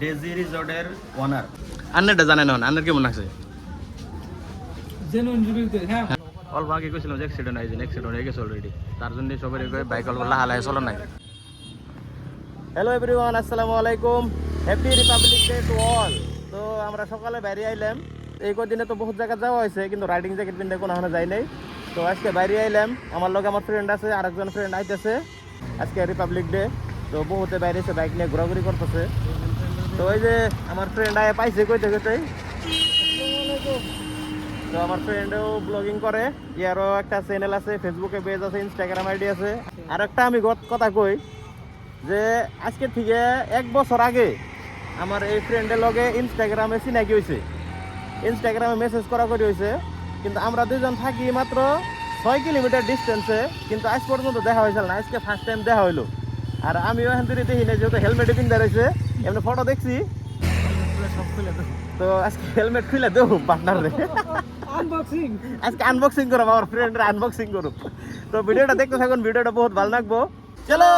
Daisy রিসোর্টের ওনার আন্নারটা জানেন না আন্নার কেমন লাগছে? হ্যাঁ। অল্প আগে কইছিলাম যে অ্যাক্সিডেন্ট হয়েছে অ্যাক্সিডেন্ট হয়ে গেছে অলরেডি তার জন্য সবাই বাইক অল্প লাহালায় চলো নাই। হ্যালো এভরিওয়ান আসসালামু আলাইকুম। Happy republic day to all তো আমরা সকালে বাইরে আইলাম। এই কদিনে তো বহুত জায়গা যাওয়া হয়েছে কিন্তু রাইডিং জ্যাকেট পিনতে কোনো হানো যাই নাই। তো আজকে বাইরে আইলাম। আমার লগে আমার ফ্রেন্ড আছে আরেকজন ফ্রেন্ড আইতেছে। আজকে রিপাবলিক ডে তো বহুতে বাইরে এসে বাইক নিয়ে ঘোরাঘুরি করতেছে। তো ওই যে আমার ফ্রেন্ড আয় পাইছে কইতে কইতে। তো আমার ফ্রেন্ডও ব্লগিং করে। ইয়ারও একটা চ্যানেল আছে ফেসবুকে পেজ আছে ইনস্টাগ্রাম আইডি আছে। আর একটা আমি কথা কই, যে আজকে থেকে এক বছর আগে আমার এই ফ্রেন্ডের লগে ইনস্টাগ্রামে চিনাকি হয়েছে ইনস্টাগ্রামে মেসেজ করা করি হয়েছে কিন্তু আমরা দুজন থাকি মাত্র ছয় কিলোমিটার ডিস্টেন্সে কিন্তু আজ পর্যন্ত দেখা হয়েছিল না, আজকে ফার্স্ট টাইম দেখা হইল। আর আমিও এখন তুই দেখি না যেহেতু হেলমেটে কিনতে রয়েছে এমনি ফটো দেখছি। তো আজকে হেলমেট খুলে দেবো পার্টনার আনবক্সিং আজকে আনবক্সিং করব আমার ফ্রেন্ডরা আনবক্সিং করব তো ভিডিওটা দেখতে থাকুন ভিডিওটা বহুত ভালো লাগবো। চলো!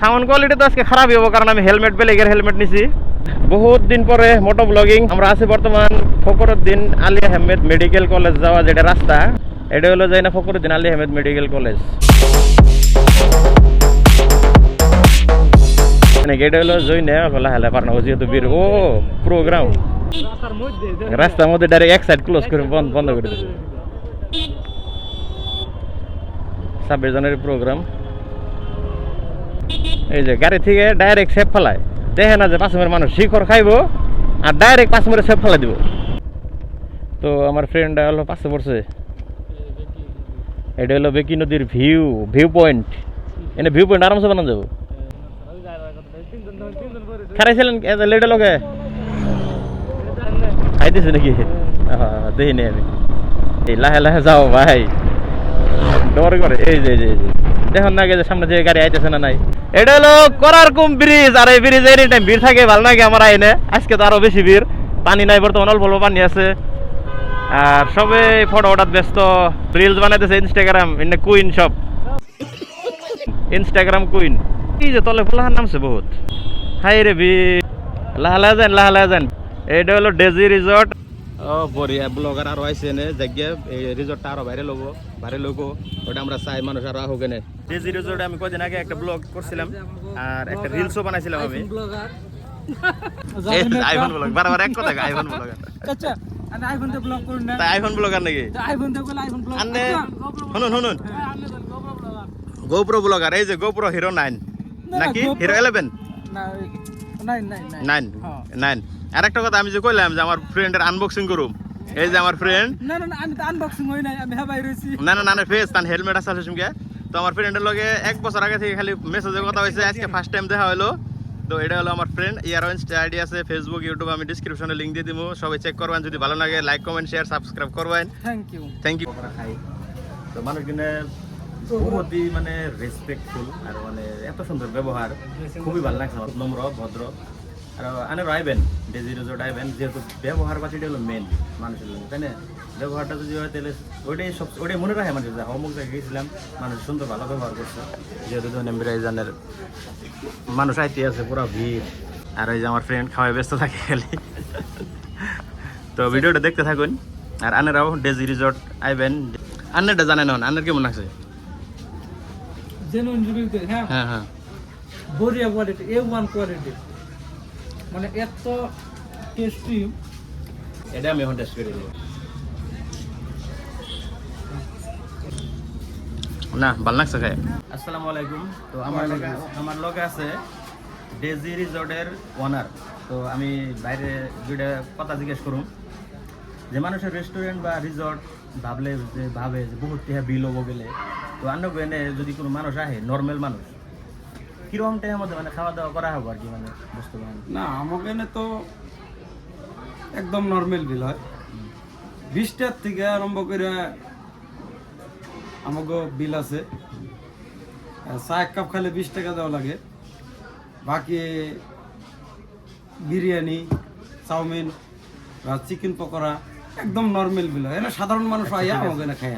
সাউন্ড কোয়ালিটি তো আজকে খারাপই হব কারণ আমি হেলমেট বেলেগের হেলমেট নিছি। বহুত দিন পরে মোটো ব্লগিং আমরা আছি বর্তমান ফকরুদ্দিন আলী আহমেদ মেডিকেল কলেজ যাওয়া যেটা রাস্তা। এটা হলো যাই না ফকরুদ্দিন আলী আহমেদ মেডিকেল কলেজ নাকি এটা হলো জইনে বলা হেলা পারনা যেহেতু বীর, ও প্রোগ্রাম রাস্তার মধ্যে ডাইরেক্ট এক সাইড ক্লোজ করে বন্ধ বন্ধ করে দিচ্ছে ছাব্বিশ জানুয়ারি এই যে গাড়ি থেকে ডাইরেক্ট সেপ ফেলায়। দেখে না যে পাঁচমের মানুষ শিখর খাইবো, আর ডাইরেক্ট পাঁচমের সেপ ফেলাই দিব। তো আমার ফ্রেন্ড হলো পাঁচশো পড়ছে। এটা হলো বেকি নদীর ভিউ ভিউ পয়েন্ট এনে ভিউ পয়েন্ট আরামসে বানানো যাব। খারাইছিলেন লেটে লোকে খাইতেছে এই লাহে লাহে যাও ভাই। ডর করে, এই যে যে দেখুন না যে সামনে যে গাড়ি আইতেছে না নাই। এটা হলো করার কম ব্রিজ আর এই ব্রিজ টাইম ভিড় থাকে, ভালো লাগে আমার আইনে। আজকে তো আরও বেশি ভিড়। পানি নাই, বর্তমান অল্প অল্প পানি আছে। আর সবে ফটো ওঠাত ব্যস্ত রিলস বানাইতেছে ইনস্টাগ্রাম ইন্নে কুইন সব। ইনস্টাগ্রাম কুইন এই যে তলে ফুলাহার নামছে বহুত? হাই রে বি লাহা লাহা যান লাহা লাহা যান। এটা হলো ডেজি রিসর্ট। ও বড়িয়া ব্লগার আরও আইছে এনে জায়গা এই রিসর্টটা আরও বাইরে লোবো বাইরে লোকো ওটা আমরা চাই মানুষ আরও আহুক এনে ডেজি রিসর্টে আমি কদিন আগে একটা ব্লগ করছিলাম আর একটা রিলসও বানাইছিলাম আমি। ব্লগার আইফোন ব্লগ বারবার এক কথা আইফোন ব্লগার আচ্ছা আমি আইফোন দিয়ে ব্লগ করুন না আইফোন ব্লগার নাকি? আইফোন আইফোন ব্লগ শুনুন শুনুন। গোপ্রো ব্লগার এই যে গোপ্রো হিরো নাইন না, নাকি? Hero eleven nine. নাইন আর একটা কথা আমি যে কইলাম যে আমার ফ্রেন্ডের আনবক্সিং করুম। এই যে আমার ফ্রেন্ড না না না, আমি তো আনবক্সিং হই নাই আমি হেবাই রইছি। না না না ফেস তার হেলমেট আছে আসলে সুমকে তো আমার ফ্রেন্ডের লগে এক বছর আগে থেকে খালি মেসেজে কথা হয়েছে আজকে ফার্স্ট টাইম দেখা হলো তো এটা হলো আমার ফ্রেন্ড ইয়ার ইনস্টা আইডি আছে ফেসবুক ইউটিউব আমি ডিসক্রিপশনে লিঙ্ক দিয়ে দিব সবাই চেক করবেন যদি ভালো লাগে লাইক কমেন্ট শেয়ার সাবস্ক্রাইব করবেন। থ্যাংক ইউ থ্যাংক ইউ তো মানুষ কিনে বহুতই মানে রেসপেক্টফুল আর মানে এত সুন্দর ব্যবহার। খুবই ভালো লাগছে আমার, নম্র, ভদ্র। আর আনে আইবেন ডেজি রিজোর্ট আইবেন যেহেতু ব্যবহার পাতিটা হলো মেন মানুষের জন্য, তাই না? ব্যবহারটা যদি হয় তাহলে ওইটাই সব, ওইটাই মনে রাখে মানুষ যে অমুক জায়গায় গেছিলাম, মানুষ সুন্দর ভালো ব্যবহার করছে। যেহেতু ধরেন বিরাইজানের মানুষ আইতে আছে, পুরো ভিড়। আর ওই যে আমার ফ্রেন্ড খাওয়ায় ব্যস্ত থাকে খালি। তো ভিডিওটা দেখতে থাকুন। আর আনেরাও ডেজি রিসর্ট আইবেন। আন্নারটা জানেন আন্নার কেমন লাগছে? জেনুইন হ্যাঁ? হ্যাঁ হ্যাঁ। বড়িয়া কোয়ালিটি এ ওয়ান কোয়ালিটি মানে এত টেস্টি এটা আমি এখন টেস্ট করে না ভালো লাগছে খাই। আসসালামু আলাইকুম। তো আমার লগে আমার লগে আছে ডেজি রিসর্টের ওনার তো আমি বাইরে দুইটা কথা জিজ্ঞেস করুন যে মানুষের রেস্টুরেন্ট বা রিসর্ট ভাবলে যে ভাবে যে বহুত টিহা বিল হব গেলে, তো এনে যদি কোনো মানুষ আহে নর্মাল মানুষ, কীরকম টাইমের মধ্যে মানে খাওয়া দাওয়া করা হবে আর কি মানে বুঝতে পারেন না, আমাকে তো একদম নর্মাল বিল হয়। বিশটার থেকে আরম্ভ করে আমাকে বিল আছে। চা এক কাপ খালে বিশ টাকা দেওয়া লাগে। বাকি বিরিয়ানি, চাউমিন বা চিকেন পকোড়া একদম নর্মাল বিল হয়। এটা সাধারণ মানুষ আইয়া আমাকে এনে খায়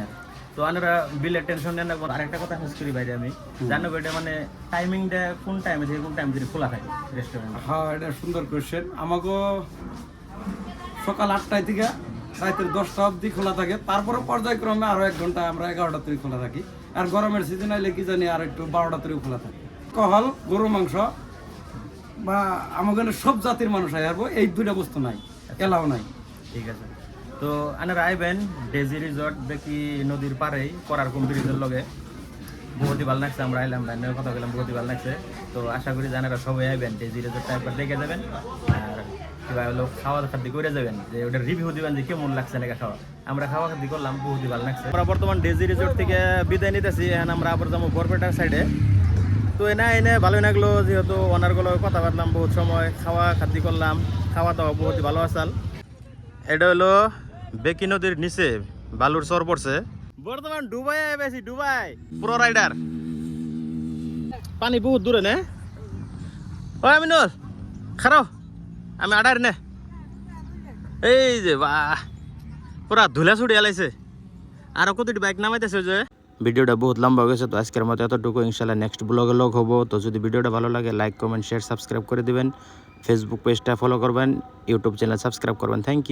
তো আনারা বিলের টেনশন নেন না আরেকটা কথা মিস করি বাইরে আমি। জানো এটা মানে টাইমিং টাইমিংটা কোন টাইমে থেকে কোন টাইম থেকে খোলা থাকে রেস্টুরেন্ট হ্যাঁ এটা সুন্দর কোয়েশ্চেন আমাকে সকাল আটটায় থেকে রাতের দশটা অবধি খোলা থাকে। তারপরে পর্যায়ক্রমে আরও এক ঘণ্টা আমরা এগারোটা থেকে খোলা থাকি। আর গরমের সিজন আইলে কি জানি আর একটু বারোটা থেকে খোলা থাকে। কহল গরু মাংস বা আমাদের সব জাতির মানুষ আয় এই দুইটা বস্তু নাই এলাও নাই। ঠিক আছে। তো আনারা আইবেন, ডেজি রিসর্ট দেখি নদীর পাড়েই, করার কম্পিটিশন লগে। বহুতই ভালো লাগছে আমরা আইলাম ভাই কথা বললাম বহুতই ভালো লাগছে তো আশা করি জানারা সবাই আইবেন, ডেজি রিসর্টটা একবার দেখে যাবেন। আর কিবা হলো খাওয়া খাদ্য করে যাবেন, যে ওটা রিভিউ দিবেন যে কেমন লাগছে নাকি খাওয়া। আমরা খাওয়া খাদ্য করলাম বহুতই ভালো লাগছে আমরা বর্তমান ডেজি রিসর্ট থেকে বিদায় নিতেছি, এখন আমরা আবার যাব বরপেটার সাইডে। তো এনে এনে ভালোই লাগল, যেহেতু ওনারগুলো কথা বললাম বহুত সময় খাওয়া খাদ্য করলাম খাওয়া দাওয়া বহুতই ভালো আসাল। এটা হলো বেকি নদীর নিচে বালুর চর পড়ছে। বর্তমান ডুবাই বেশি ডুবাই। Pro rider. পানি বহুত দূরে নে। ও আমিনুল খারো আমি আডার নে। এই যে বাহ পুরা ধুলা ছুটি আলাইছে। আর কতটি বাইক নামাইতেছে যে। ভিডিওটা বহুত লম্বা হয়ে গেছে তো আজকের মতো এতটুকু। ইনশাল্লাহ নেক্সট ব্লগে লগ হব। তো যদি ভিডিওটা ভালো লাগে লাইক কমেন্ট শেয়ার সাবস্ক্রাইব করে দিবেন। ফেসবুক পেজটা ফলো করবেন। ইউটিউব চ্যানেল সাবস্ক্রাইব করবেন। Thank you